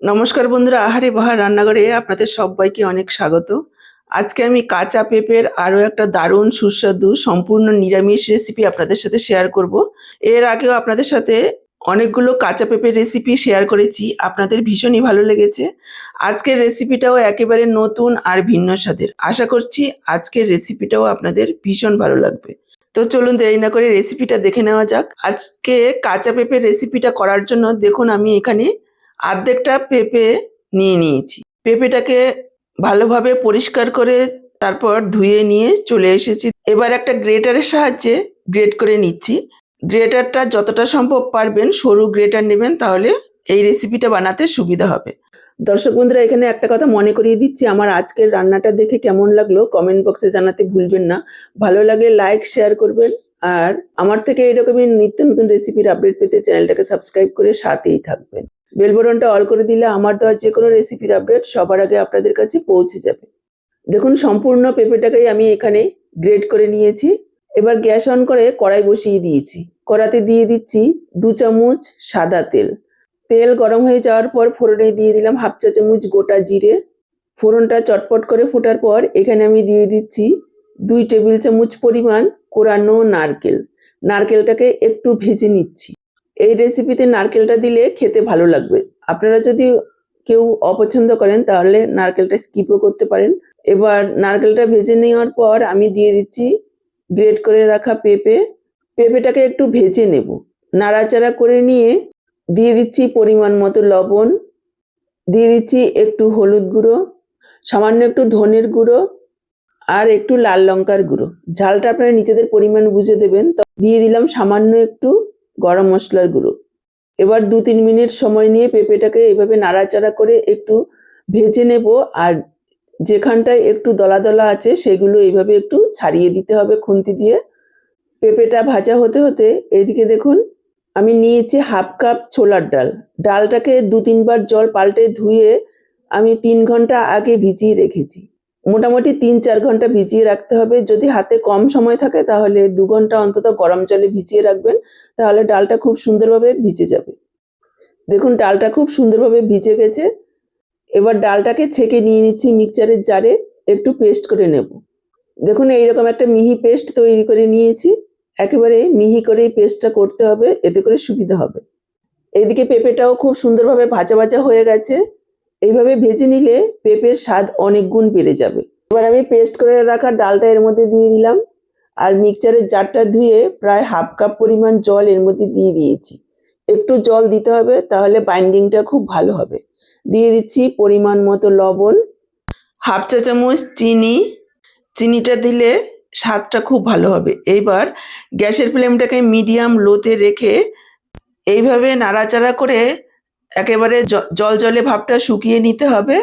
নমস্কার বন্ধুরা, আহারে বাহার রান্নাঘরে আপনাদের সবাইকে অনেক স্বাগত। আজকে আমি কাঁচা পেঁপের আরও একটা দারুণ সুস্বাদু, সম্পূর্ণ নিরামিষ রেসিপি আপনাদের সাথে শেয়ার করব। এর আগেও আপনাদের সাথে অনেকগুলো কাঁচা পেঁপের রেসিপি শেয়ার করেছি, আপনাদের ভীষণই ভালো লেগেছে। আজকের রেসিপিটাও একেবারে নতুন আর ভিন্ন স্বাদের। আশা করছি আজকের রেসিপিটাও আপনাদের ভীষণ ভালো লাগবে। তো চলুন দেরি না করে রেসিপিটা দেখে নেওয়া যাক। আজকে কাঁচা পেঁপের রেসিপিটা করার জন্য দেখুন আমি এখানে অর্ধেকটা পেঁপে নিয়ে নিয়েছি। পেঁপেটাকে ভালোভাবে পরিষ্কার করে তারপর ধুয়ে নিয়ে চলে এসেছি। এবার একটা গ্রেটারের সাহায্যে গ্রেট করে নিচ্ছি। গ্রেটারটা যতটা সম্ভব পারবেন, সরু গ্রেটার নেবেন, তাহলে এই রেসিপিটা বানাতে সুবিধা হবে। দর্শক বন্ধুরা, এখানে একটা কথা মনে করিয়ে দিচ্ছি। আমার আজকের রান্নাটা দেখে কেমন লাগল কমেন্ট বক্সে জানাতে ভুলবেন না। ভালো লাগলে লাইক, শেয়ার করবেন। আর আমার থেকে এরকমই নিত্য নতুন রেসিপির আপডেট পেতে চ্যানেলটাকে সাবস্ক্রাইব করে সাথেই থাকবেন। বেল বটনটা অল করে দিলে আমার দেওয়া যে কোনো রেসিপির আপডেট সবার আগে আপনাদের কাছে পৌঁছে যাবে। দেখুন, সম্পূর্ণ পেঁপেটাকেই আমি এখানে গ্রেড করে নিয়েছি। এবার গ্যাস অন করে কড়াই বসিয়ে দিয়েছি। কড়াতে দিয়ে দিচ্ছি দু চামচ সাদা তেল। তেল গরম হয়ে যাওয়ার পর ফোড়নে দিয়ে দিলাম হাফ চা চামচ গোটা জিরে। ফোড়নটা চটপট করে ফোটার পর এখানে আমি দিয়ে দিচ্ছি দুই টেবিল চামচ পরিমাণ কোরানো নারকেল। নারকেলটাকে একটু ভেজে নিচ্ছি। এই রেসিপিতে নারকেলটা দিলে খেতে ভালো লাগবে। আপনারা যদি কেউ অপছন্দ করেন, তাহলে নারকেলটা স্কিপও করতে পারেন। এবার নারকেলটা ভেজে নেওয়ার পর আমি দিয়ে দিচ্ছি গ্রেট করে রাখা পেঁপে। পেঁপেটাকে একটু ভেজে নেব। নাড়াচাড়া করে নিয়ে দিয়ে দিচ্ছি পরিমাণ মতো লবণ। দিয়ে দিচ্ছি একটু হলুদ গুঁড়ো, সামান্য একটু ধনের গুঁড়ো আর একটু লাল লঙ্কার গুঁড়ো। ঝালটা আপনারা নিজেদের পরিমাণ বুঝে দেবেন। তো দিয়ে দিলাম সামান্য একটু গরম মশলার গুঁড়ো। এবার দু তিন মিনিট সময় নিয়ে পেঁপেটাকে এভাবে নাড়াচাড়া করে একটু ভেজে নেব আর যেখানটায় একটু দলা দলা আছে সেগুলো এইভাবে একটু ছাড়িয়ে দিতে হবে খুন্তি দিয়ে। পেঁপেটা ভাজা হতে হতে এইদিকে দেখুন, আমি নিয়েছি হাফ কাপ ছোলার ডাল। ডালটাকে দু তিনবার জল পাল্টে ধুয়ে আমি তিন ঘণ্টা আগে ভিজিয়ে রেখেছি। মোটামুটি তিন চার ঘণ্টা ভিজিয়ে রাখতে হবে। যদি হাতে কম সময় থাকে তাহলে দু ঘণ্টা অন্তত গরম জলে ভিজিয়ে রাখবেন, তাহলে ডালটা খুব সুন্দরভাবে ভিজে যাবে। দেখুন, ডালটা খুব সুন্দরভাবে ভিজে গেছে। এবার ডালটাকে ছেঁকে নিয়ে নিচ্ছি মিক্সচারের জারে, একটু পেস্ট করে নেব। দেখুন, এইরকম একটা মিহি পেস্ট তৈরি করে নিয়েছি। একেবারে মিহি করে এই পেস্টটা করতে হবে, এতে করে সুবিধা হবে। এইদিকে পেঁপেটাও খুব সুন্দরভাবে ভাজা ভাজা হয়ে গেছে। এইভাবে ভেজে নিলে পেঁপের স্বাদ অনেক গুণ বেড়ে যাবে। এবার আমি পেস্ট করে রাখা ডালটা এর মধ্যে দিয়ে দিলাম আর মিক্সচারের জারটা ধুয়ে প্রায় হাফ কাপ পরিমাণ জল এর মধ্যে দিয়ে দিয়েছি। একটু জল দিতে হবে তাহলে বাইন্ডিংটা খুব ভালো হবে। দিয়ে দিচ্ছি পরিমাণ মতো লবণ, হাফ চা চামচ চিনি। চিনিটা দিলে স্বাদটা খুব ভালো হবে। এইবার গ্যাসের ফ্লেমটাকে মিডিয়াম লোতে রেখে এইভাবে নাড়াচাড়া করে একেবারে জল জলে ভাবটা শুকিয়ে নিতে হবে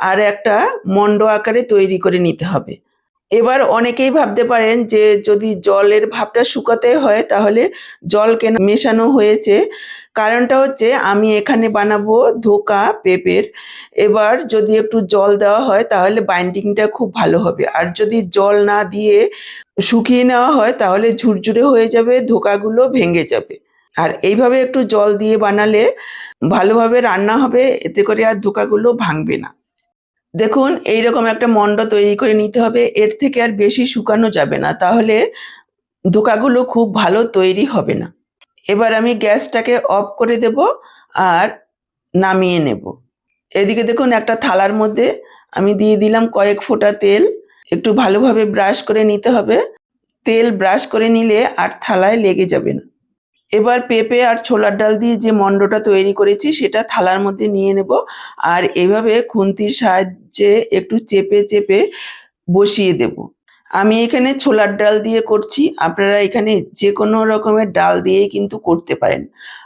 আর একটা মন্ড আকারে তৈরি করে নিতে হবে। এবার অনেকেই ভাবতে পারেন যে যদি জলের ভাবটা শুকাতে হয় তাহলে জল কেন মেশানো হয়েছে? কারণটা হচ্ছে আমি এখানে বানাবো ধোকা, পেঁপের। এবার যদি একটু জল দেওয়া হয় তাহলে বাইন্ডিংটা খুব ভালো হবে। আর যদি জল না দিয়ে শুকিয়ে নেওয়া হয় তাহলে ঝুরঝুরে হয়ে যাবে, ধোকাগুলো ভেঙে যাবে। আর এইভাবে একটু জল দিয়ে বানালে ভালোভাবে রান্না হবে, এতে করে আর ধোকাগুলো ভাঙবে না। দেখুন, এইরকম একটা মন্ড তৈরি করে নিতে হবে, এর থেকে আর বেশি শুকানো যাবে না, তাহলে ধোকাগুলো খুব ভালো তৈরি হবে না। এবার আমি গ্যাসটাকে অফ করে দেব আর নামিয়ে নেব। এদিকে দেখুন, একটা থালার মধ্যে আমি দিয়ে দিলাম কয়েক ফোঁটা তেল, একটু ভালোভাবে ব্রাশ করে নিতে হবে। তেল ব্রাশ করে নিলে আর থালায় লেগে যাবে না। এবার পেঁপে আর ছোলার ডাল দিয়ে যে মন্ডটা তৈরি করেছি, সেটা থালার মধ্যে নিয়ে নেব। আর এভাবে খুন্তির সাহায্যে একটু চেপে চেপে বসিয়ে দেব। আমি এখানে ছোলার ডাল দিয়ে করছি। আপনারা এখানে যে কোনো রকমের ডাল দিয়েই কিন্তু করতে পারেন।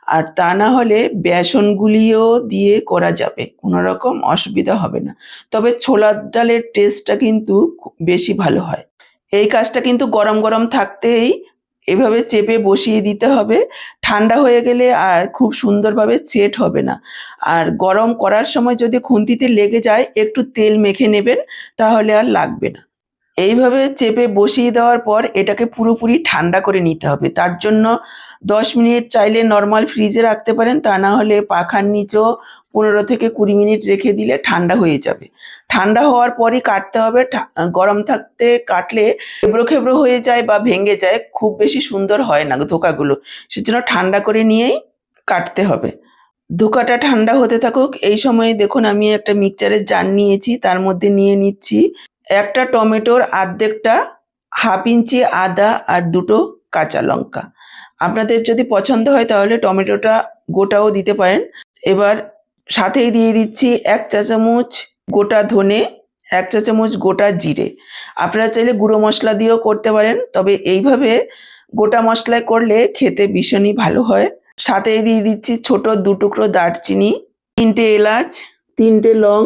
আর তা না হলে বেসনগুলিও দিয়ে করা যাবে। কোনো রকম অসুবিধা হবে না। তবে ছোলার ডালের টেস্টটা কিন্তু বেশি ভালো হয়। এই কাজটা কিন্তু গরম গরম থাকতেই এভাবে চেপে বসিয়ে দিতে হবে। ঠান্ডা হয়ে গেলে আর খুব সুন্দরভাবে সেট হবে না। আর গরম করার সময় যদি খুন্তিতে লেগে যায়, একটু তেল মেখে নেবেন, তাহলে আর লাগবে না। এইভাবে চেপে বসিয়ে দেওয়ার পর এটাকে পুরোপুরি ঠান্ডা করে নিতে হবে। তার জন্য দশ মিনিট চাইলে নর্মাল ফ্রিজে রাখতে পারেন, তা না হলে পাখার নিচেও পনেরো থেকে কুড়ি মিনিট রেখে দিলে ঠান্ডা হয়ে যাবে। ঠান্ডা হওয়ার পরই কাটতে হবে গরম থাকতে কাটলে খেবড়ো খেবড়ো হয়ে যায় বা ভেঙে যায়, খুব বেশি সুন্দর হয় না ধোকাগুলো। সেজন্য ঠান্ডা করে নিয়েই কাটতে হবে। ধোকাটা ঠান্ডা হতে থাকুক। এই সময়ে দেখুন আমি একটা মিক্সচারের জার নিয়েছি, তার মধ্যে নিয়ে নিচ্ছি। একটা টমেটোর আর্ধেকটা হাফ ইঞ্চি আদা আর দুটো কাঁচা লঙ্কা। আপনাদের যদি পছন্দ হয় তাহলে টমেটোটা গোটাও দিতে পারেন। এবার সাথেই দিয়ে দিচ্ছি এক চা চামচ গোটা ধনে, এক চা চামচ গোটা জিরে। আপনারা চাইলে গুঁড়ো মশলা দিয়েও করতে পারেন, তবে এইভাবে গোটা মশলায় করলে খেতে ভীষণই ভালো হয়। সাথেই দিয়ে দিচ্ছি ছোট দু টুকরো দারচিনি, তিনটে এলাচ, তিনটে লং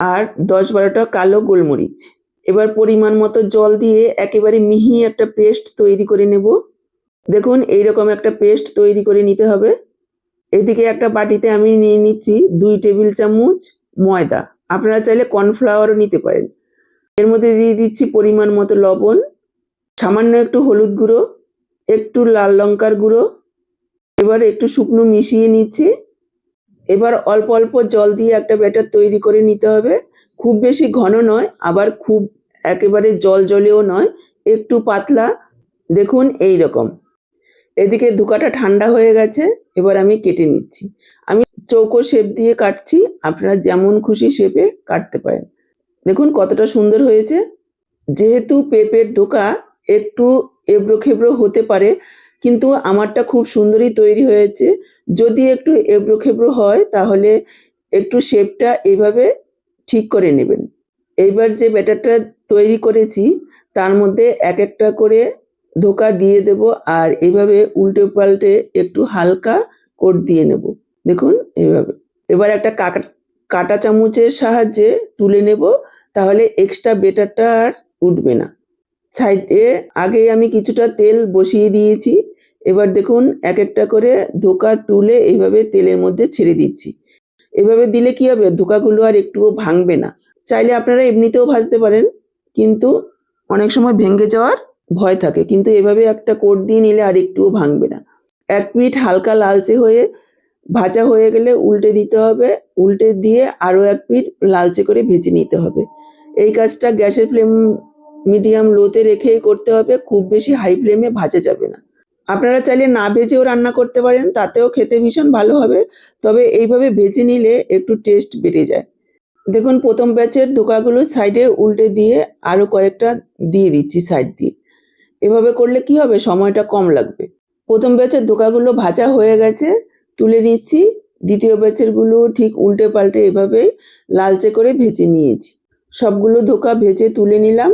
আর দশ বারোটা কালো গোলমরিচ। এবার পরিমাণ মতো জল দিয়ে একেবারে মিহি একটা পেস্ট তৈরি করে নেব। দেখুন, এইরকম একটা পেস্ট তৈরি করে নিতে হবে। এদিকে একটা বাটিতে আমি নিয়ে নিচ্ছি দুই টেবিল চামচ ময়দা। আপনারা চাইলে কর্নফ্লাওয়ারও নিতে পারেন। এর মধ্যে দিয়ে দিচ্ছি পরিমাণ মতো লবণ, সামান্য একটু হলুদ গুঁড়ো, একটু লাল লঙ্কার গুঁড়ো। এবার একটু শুকনো মিশিয়ে নিচ্ছি। এবার অল্প অল্প জল দিয়ে একটা ব্যাটার তৈরি করে নিতে হবে। খুব বেশি ঘন নয়, আবার খুব একেবারে জল জলেও নয়, একটু পাতলা। দেখুন এই রকম। এদিকে ধোকাটা ঠান্ডা হয়ে গেছে, এবার আমি কেটে নিচ্ছি। আমি চৌকো শেপ দিয়ে কাটছি, আপনারা যেমন খুশি শেপে কাটতে পারেন। দেখুন কতটা সুন্দর হয়েছে। যেহেতু পেঁপের ধোকা একটু এবড়ো খেবড়ো হতে পারে, কিন্তু আমারটা খুব সুন্দরই তৈরি হয়েছে। যদি একটু এবড়ো খেবড়ো হয়, তাহলে একটু শেপটা এইভাবে ঠিক করে নেবেন। এইবার যে ব্যাটারটা তৈরি করেছি, তার মধ্যে এক একটা করে ধোকা দিয়ে দেব আর এইভাবে উল্টে পাল্টে একটু হালকা কোট দিয়ে নেব। দেখুন এইভাবে এবার একটা কাকা, কাটা চামচের সাহায্যে তুলে নেব, তাহলে এক্সট্রা বেটারটা আর উঠবে না। সাইডে আগে আমি কিছুটা তেল বসিয়ে দিয়েছি, এবার দেখুন এক একটা করে ধোকা তুলে এইভাবে তেলের মধ্যে ছেড়ে দিচ্ছি। এভাবে দিলে কি হবে? ধোকাগুলো আর একটুও ভাঙবে না। চাইলে আপনারা এমনিতেও ভাজতে পারেন। কিন্তু অনেক সময় ভেঙে যাওয়ার ভয় থাকে। কিন্তু এভাবে একটা কোট দিয়ে নিলে আর একটুও ভাঙবে না। এক পিঠ হালকা লালচে হয়ে, ভাজা হয়ে গেলে উল্টে দিতে হবে। উল্টে দিয়ে আরও এক পিঠ লালচে করে ভেজে নিতে হবে। এই কাজটা গ্যাসের ফ্লেম মিডিয়াম লোতে রেখেই করতে হবে। খুব বেশি হাই ফ্লেমে ভাজা যাবে না। আপনারা চাইলে না ভেজেও রান্না করতে পারেন। তাতেও খেতে ভীষণ ভালো হবে। তবে এইভাবে ভেজে নিলে একটু টেস্ট বেড়ে যায়। দেখুন, প্রথম ব্যাচের ধোকাগুলো সাইডে উল্টে দিয়ে আরও কয়েকটা দিয়ে দিচ্ছি সাইড দিয়ে। এভাবে করলে কি হবে? সময়টা কম লাগবে। প্রথম ব্যাচের ধোকাগুলো ভাজা হয়ে গেছে, তুলে নিচ্ছি। দ্বিতীয় ব্যাচেরগুলো ঠিক উল্টে পাল্টে এভাবে লালচে করে ভেজে নিয়েছি। সবগুলো ধোকা ভেজে তুলে নিলাম।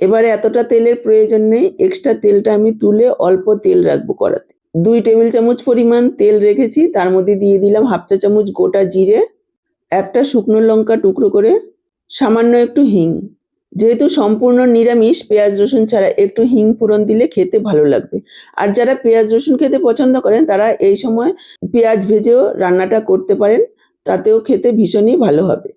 এবারে এতটা তেলের প্রয়োজন নেই, এক্সট্রা তেলটা আমি তুলে অল্প তেল রাখব কড়াতে। দুই টেবিল চামচ পরিমাণ তেল রেখেছি, তার মধ্যে দিয়ে দিলাম হাফ চা চামচ গোটা জিরে। একটা শুকনো লঙ্কা টুকরো করে, সামান্য একটু হিং। যেহেতু সম্পূর্ণ নিরামিষ, পেঁয়াজ, রসুন ছাড়া একটু হিং ফোড়ন দিলে খেতে ভালো লাগবে। আর যারা পেঁয়াজ, রসুন খেতে পছন্দ করেন, তারা এই সময় পেঁয়াজ ভেজেও রান্নাটা করতে পারেন, তাতেও খেতে ভীষণই ভালো হবে।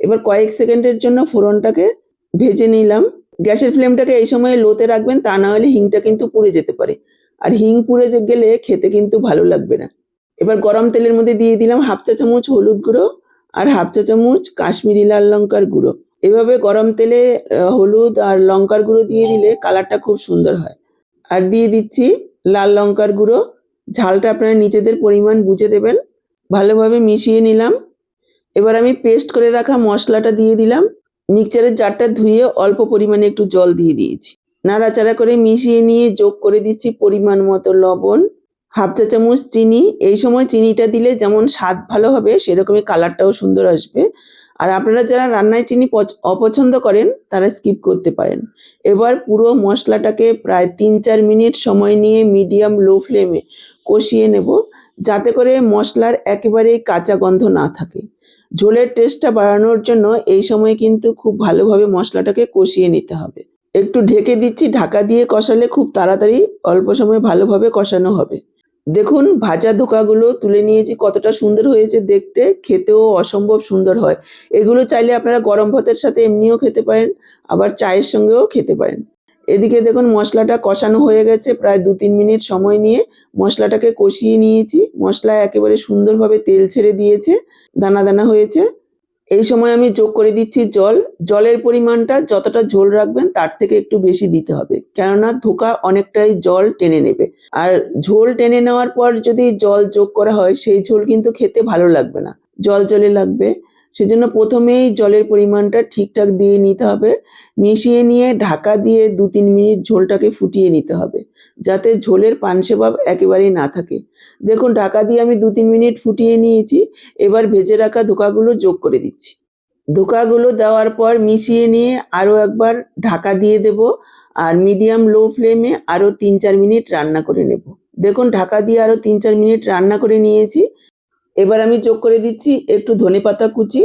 এবার কয়েক সেকেন্ডের জন্য ফোড়নটাকে ভেজে নিলাম। গ্যাসের ফ্লেমটাকে এই সময় লোতে রাখবেন, তা না হলে হিংটা কিন্তু পুড়ে যেতে পারে। আর হিং পুড়ে গেলে খেতে কিন্তু ভালো লাগবে না। এবার গরম তেলের মধ্যে দিয়ে দিলাম হাফ চা চামচ হলুদ গুঁড়ো আর হাফ চা চামচ কাশ্মীরি লাল লঙ্কার গুঁড়ো। এভাবে গরম তেলে হলুদ আর লঙ্কার গুঁড়ো দিয়ে দিলে কালারটা খুব সুন্দর হয়। আর দিয়ে দিচ্ছি লাল লঙ্কার গুঁড়ো। ঝালটা আপনারা নিজেদের পরিমাণ বুঝে দেবেন। ভালোভাবে মিশিয়ে নিলাম। এবার আমি পেস্ট করে রাখা মশলাটা দিয়ে দিলাম। মিক্সচারের জারটা ধুয়ে অল্প পরিমাণে একটু জল দিয়ে দিয়েছি। নাড়াচাড়া করে মিশিয়ে নিয়ে যোগ করে দিচ্ছি পরিমাণ মতো লবণ। হাফ চা চামচ চিনি, এই সময় চিনিটা দিলে যেমন স্বাদ ভালো হবে, সেরকমই কালারটাও সুন্দর আসবে। আর আপনারা যারা রান্নায় চিনি পছ- অপছন্দ করেন, তারা স্কিপ করতে পারেন। এবার পুরো মশলাটাকে প্রায় তিন চার মিনিট সময় নিয়ে মিডিয়াম লো ফ্লেমে কষিয়ে নেব, যাতে করে মশলার একেবারে কাঁচা গন্ধ না থাকে। ঝোলের টেস্টটা বাড়ানোর জন্য এই সময় কিন্তু খুব ভালোভাবে মশলাটাকে কষিয়ে নিতে হবে। একটু ঢেকে দিচ্ছি, ঢাকা দিয়ে কষালে খুব তাড়াতাড়ি অল্প সময় ভালোভাবে কষানো হবে। দেখুন, ভাজা ধোকাগুলো তুলে নিয়েছি, কতটা সুন্দর হয়েছে দেখতে, খেতেও অসম্ভব সুন্দর হয়। এগুলো চাইলে আপনারা গরম ভাতের সাথে এমনিও খেতে পারেন, আবার চায়ের সঙ্গেও খেতে পারেন। এদিকে দেখুন, মশলাটা কষানো হয়ে গেছে প্রায় দু তিন মিনিট সময় নিয়ে। মশলাটাকে কষিয়ে নিয়েছি, মশলা একেবারে সুন্দরভাবে তেল ছেড়ে দিয়েছে, দানা দানা হয়েছে। এই সময় আমি যোগ করে দিচ্ছি জল। জলের পরিমাণটা যতটা ঝোল রাখবেন তার থেকে একটু বেশি দিতে হবে। কেননা ধোকা অনেকটাই জল টেনে নেবে। আর ঝোল টেনে নেওয়ার পর যদি জল যোগ করা হয়, সেই ঝোল কিন্তু খেতে ভালো লাগবে না। জল জলে লাগবে। সেজন্য প্রথমেই জলের পরিমাণটা ঠিকঠাক দিয়ে নিতে হবে। মিশিয়ে নিয়ে ঢাকা দিয়ে দু তিন মিনিট ঝোলটাকে ফুটিয়ে নিতে হবে, যাতে ঝোলের পানসে ভাব একেবারেই না থাকে। দেখুন, ঢাকা দিয়ে আমি দু তিন মিনিট ফুটিয়ে নিয়েছি, এবার ভেজে রাখা ধোকাগুলো যোগ করে দিচ্ছি। ধোকাগুলো দেওয়ার পর মিশিয়ে নিয়ে আরও একবার ঢাকা দিয়ে দেব আর মিডিয়াম লো ফ্লেমে আরও তিন চার মিনিট রান্না করে নেব। দেখুন, ঢাকা দিয়ে আরও তিন চার মিনিট রান্না করে নিয়েছি। এবার আমি যোগ করে দিচ্ছি একটু ধনেপাতা কুচি।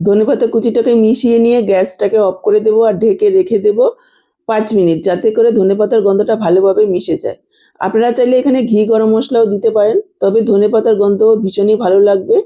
ধনেপাতা কুচিটাকে মিশিয়ে নিয়ে গ্যাসটাকে অফ করে দেবো আর ঢেকে রেখে দেবো পাঁচ মিনিট, যাতে করে ধনেপাতার গন্ধটা ভালোভাবে মিশে যায়। আপনারা চাইলে এখানে ঘি গরম মশলাও দিতে পারেন, তবে ধনেপাতার গন্ধও ভীষণই ভালো লাগবে।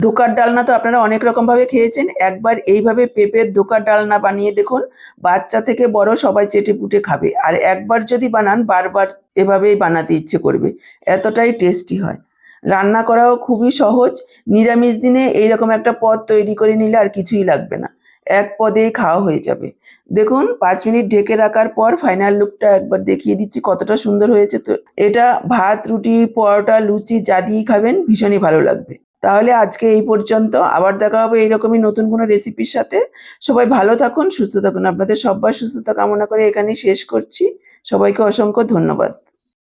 ধোকার ডালনা তো আপনারা অনেক রকমভাবে খেয়েছেন, একবার এইভাবে পেঁপের ধোকার ডালনা বানিয়ে দেখুন, বাচ্চা থেকে বড় সবাই চেটে পুটে খাবে। আর একবার যদি বানান, বারবার এভাবেই বানাতে ইচ্ছে করবে, এতটাই টেস্টি হয়। রান্না করাও খুবই সহজ। নিরামিষ দিনে এইরকম একটা পদ তৈরি করে নিলে আর কিছুই লাগবে না। এক পদেই খাওয়া হয়ে যাবে। দেখুন, পাঁচ মিনিট ঢেকে রাখার পর ফাইনাল লুকটা একবার দেখিয়ে দিচ্ছি কতটা সুন্দর হয়েছে তো। এটা ভাত, রুটি, পরোটা, লুচি যা দিয়েই খাবেন, ভীষণই ভালো লাগবে। তাহলে আজকে এই পর্যন্ত। আবার দেখা হবে এইরকমই নতুন কোনো রেসিপির সাথে। সবাই ভালো থাকুন, সুস্থ থাকুন। আপনাদের সবার সুস্থতা কামনা করে এখানেই শেষ করছি। সবাইকে অসংখ্য ধন্যবাদ।